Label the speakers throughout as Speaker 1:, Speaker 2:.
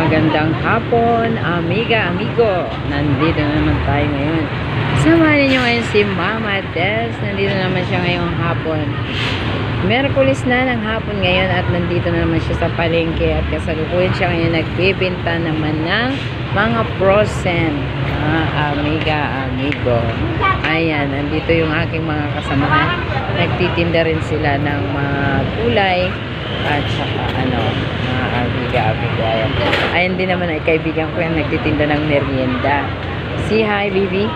Speaker 1: Magandang hapon, amiga, amigo. Nandito na naman tayo ngayon. Samahan niyo ngayon si Mama Des. Nandito naman siya ngayong hapon. Merkulis na ng hapon ngayon at nandito na naman siya sa palengke at kasalukuyan siya ngayon nagbibenta naman ng mga frozen. Ah, amiga, amigo. Ayan, nandito yung aking mga kasamahan. Nagtitinda rin sila ng mga gulay at saka ano, mga amiga, amigo. Ayan. Ayan din naman ay kaibigan ko yan nagtitinda ng merienda. Si hi, baby.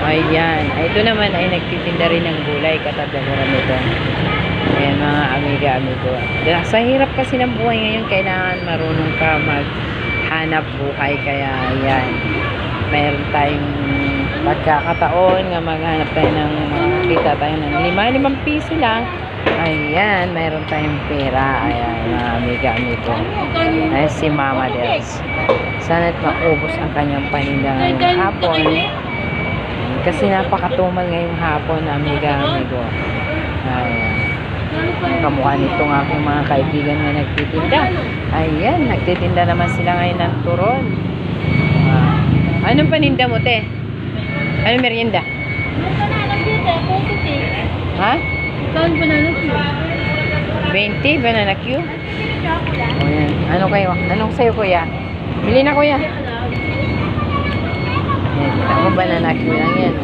Speaker 1: Ayan. Ay, ito naman ay nagtitinda rin ng gulay katabi ko rin ito. Ayan mga amiga, amigo. Sa hirap kasi ng buhay ngayon, kailangan marunong ka maghanap buhay. Kaya ayan, mayroon tayong pagkakataon nga maghanap tayo ng makakita tayo ng lima, limang piso lang. Ayan, mayroon tayong pera. Ayan, mga amiga, amigo. Ayan si Mama Dels. Sana't maubos ang kanyang paninda ngayong hapon. Kasi napakatumal ngayong hapon, amiga, amigo. Ayan. Kamukha nitong aking mga kaibigan na nagtitinda. Ayan, nagtitinda naman sila ngayon ng turon. Ah, anong paninda mo, te? Anong merienda? Ha?
Speaker 2: Kaon banana cue.
Speaker 1: 20, banana Q? O yan. Ano kayo? Anong sa'yo, kuya? Bili na, kuya. Yan, kita mo banana Q lang yan.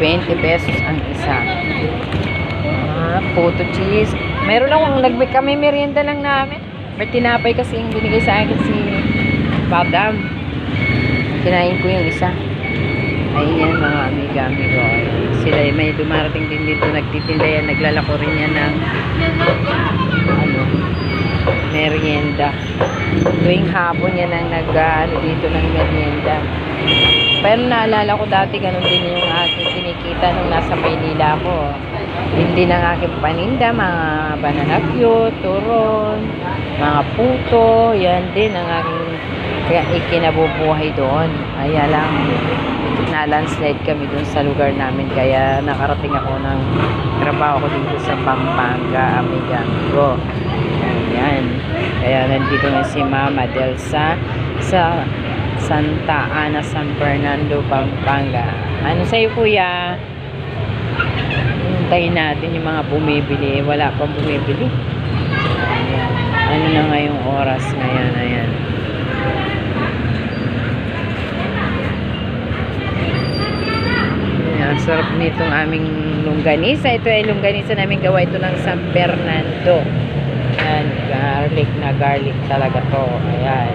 Speaker 1: 20 pesos ang isa. Ah, photo cheese. Meron akong nagbig kami merienda lang namin. May tinapay kasi yung binigay sa akin si Madam. Kinain ko yung isa. Ayan mga amiga, amigo. Sila ay may dumarating din dito nagtitinda yan. Naglalako rin yan ng ano, merienda. Tuwing hapon yan ang nag dito ng merienda. Pero naalala ko dati ganun din yung aking kinikita nung nasa Maynila ako. Hindi ng aking paninda, mga banana cute, turon, mga puto, yan din ang aking kaya ikinabubuhay doon. Kaya lang, na-landslide kami doon sa lugar namin. Kaya nakarating ako ng trabaho ko dito sa Pampanga, amiga amigo. Ayan. Kaya nandito na si Mama Delsa sa Santa Ana, San Fernando, Pampanga. Ano sa'yo, kuya? Hintayin natin yung mga bumibili. Wala pang bumibili. Ano na ngayong oras ngayon? Ayan. Ayan, sarap nitong aming longganisa. Ito ay longganisa namin gawa ito ng San Fernando. Ayan, garlic na garlic talaga to. Ayan.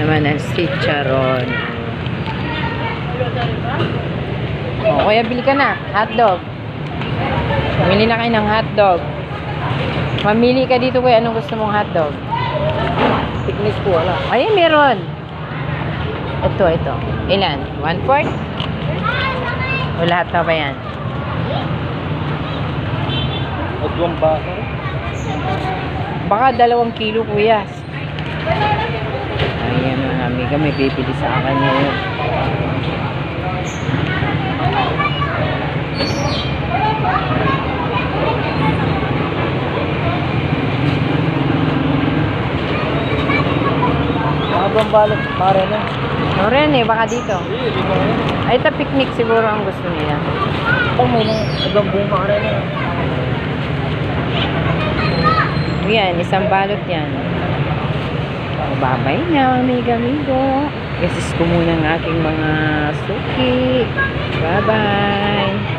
Speaker 1: Naman ang chicharon. O, kuya, bili ka na. Hotdog. Bili na kayo ng hotdog. Mamili ka dito, kuya. Anong gusto mong hotdog?
Speaker 2: Picnic ko, wala.
Speaker 1: Ay, meron. Ito, ito. Ilan? One fourth? O lahat na ba yan?
Speaker 2: At yung baka.
Speaker 1: Baka dalawang kilo, kuya. Ayan, mga amiga. May bibili sa akin ngayon.
Speaker 2: Habang balot, mare na.
Speaker 1: O rin eh, baka dito. Ay, ito picnic siguro ang gusto.
Speaker 2: Oh, may na. Habang buong mare na.
Speaker 1: Yan, isang balot yan. Babay na, amiga, amigo. Gasis ko muna ng aking mga suki. Bye-bye.